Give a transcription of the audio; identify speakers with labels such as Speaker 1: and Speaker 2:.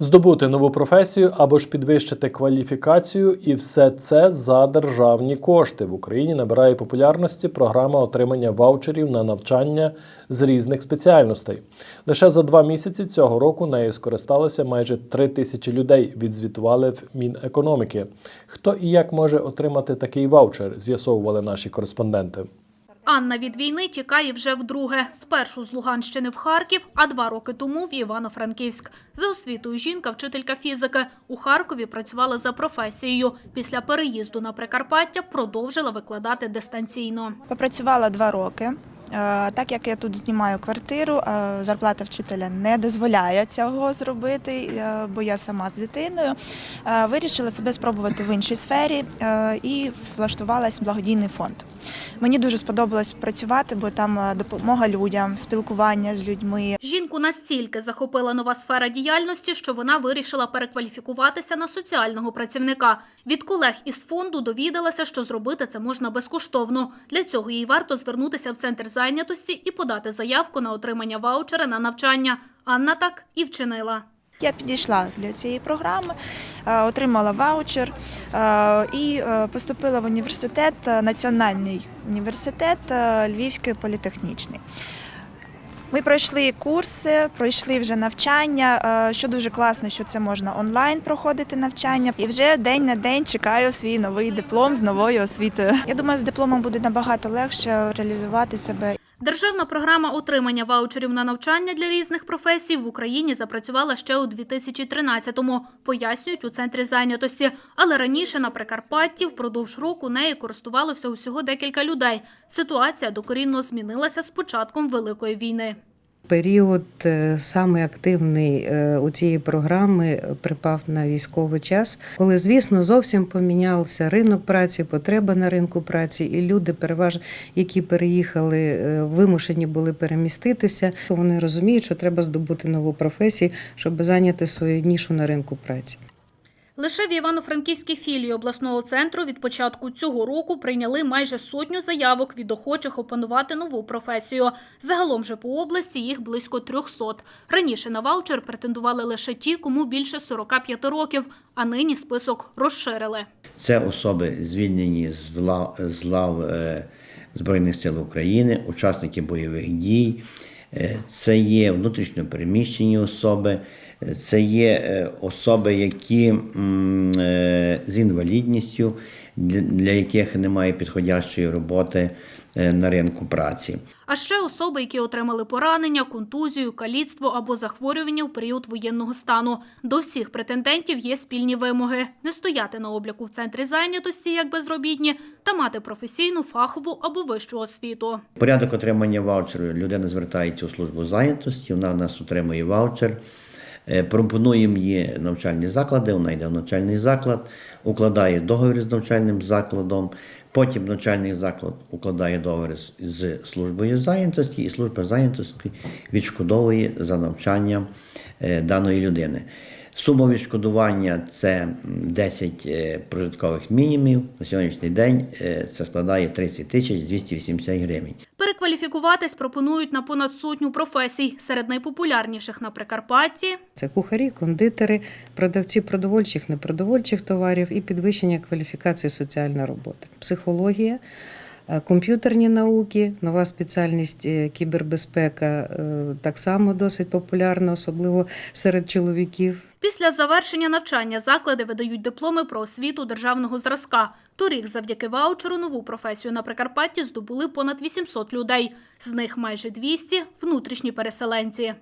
Speaker 1: Здобути нову професію або ж підвищити кваліфікацію, і все це за державні кошти. В Україні набирає популярності програма отримання ваучерів на навчання з різних спеціальностей. Лише за два місяці цього року нею скористалося майже три тисячі людей. Відзвітували в Мінекономіки. Хто і як може отримати такий ваучер, з'ясовували наші кореспонденти.
Speaker 2: Анна від війни тікає вже вдруге. Спершу з Луганщини в Харків, а два роки тому в Івано-Франківськ. За освітою жінка, вчителька фізики. У Харкові працювала за професією. Після переїзду на Прикарпаття продовжила викладати дистанційно.
Speaker 3: Попрацювала два роки. Е, Так як я тут знімаю квартиру, е, зарплата вчителя не дозволяє цього зробити, е, бо я сама з дитиною. Вирішила себе спробувати в іншій сфері і влаштувалась в благодійний фонд. Мені дуже сподобалось працювати, бо там е, допомога людям, спілкування з людьми,
Speaker 2: Жінку настільки захопила нова сфера діяльності, що вона вирішила перекваліфікуватися на соціального працівника. Від колег із фонду довідалася, що зробити це можна безкоштовно. Для цього їй варто звернутися в центр зайнятості і подати заявку на отримання ваучера на навчання. Анна так і вчинила.
Speaker 3: Я підійшла для цієї програми, е, отримала ваучер е, і е, поступила в університет, національний університет Львівський політехнічний. Ми пройшли курси, пройшли вже навчання. Що дуже класно, що це можна онлайн проходити навчання. І вже день на день чекаю свій новий диплом з новою освітою. Я думаю, з дипломом буде набагато легше реалізувати себе
Speaker 2: Державна програма отримання ваучерів на навчання для різних професій в Україні запрацювала ще у 2013-му, пояснюють у центрі зайнятості. Але раніше на Прикарпатті впродовж року нею користувалося усього декілька людей. Ситуація докорінно змінилася з початком Великої війни.
Speaker 4: Період е, саме активний е, у цієї програми припав на військовий час, коли, звісно, зовсім помінявся ринок праці, потреба на ринку праці, і люди, переважно, які переїхали, е, вимушені були переміститися. Вони розуміють, що треба здобути нову професію, щоб зайняти свою нішу на ринку праці.
Speaker 2: Лише в Івано-Франківській філії обласного центру від початку цього року прийняли майже сотню заявок від охочих опанувати нову професію. Загалом же по області їх близько 300. Раніше на ваучер претендували лише ті, кому більше 45 років, а нині список розширили.
Speaker 5: Це особи звільнені з лав, з лав е, Збройних сил України, учасники бойових дій, е, це є внутрішньо переміщені особи, це є е, особи, які е, з інвалідністю, для, яких немає підходящої роботи е, на ринку праці.
Speaker 2: А ще особи, які отримали поранення, контузію, каліцтво або захворювання в період воєнного стану. До всіх претендентів є спільні вимоги: не стояти на обліку в центрі зайнятості як безробітні та мати професійну, фахову або вищу освіту.
Speaker 5: Порядок отримання ваучеру людина звертається у службу зайнятості, вона в нас отримує ваучер. Е, Пропонуємо їй навчальні заклади, вона йде в навчальний заклад, укладає договір з навчальним закладом, потім навчальний заклад укладає договір з- службою зайнятості, і служба зайнятості відшкодовує за навчання е, даної людини. Сума відшкодування це 10 е, прожиткових мінімумів. На сьогоднішній день це складає 30 тисяч 280 гривень.
Speaker 2: Перекваліфікуватись пропонують на понад сотню професій. Серед найпопулярніших на Прикарпатті
Speaker 4: Це кухарі, кондитери, продавці продовольчих, непродовольчих товарів і підвищення кваліфікації соціальна робота, психологія, комп'ютерні науки, нова спеціальність е, кібербезпека е, так само досить популярна, особливо серед чоловіків.
Speaker 2: Після завершення навчання заклади видають дипломи про освіту державного зразка. Торік завдяки ваучеру нову професію на Прикарпатті здобули понад 800 людей. З них майже 200 – внутрішні переселенці.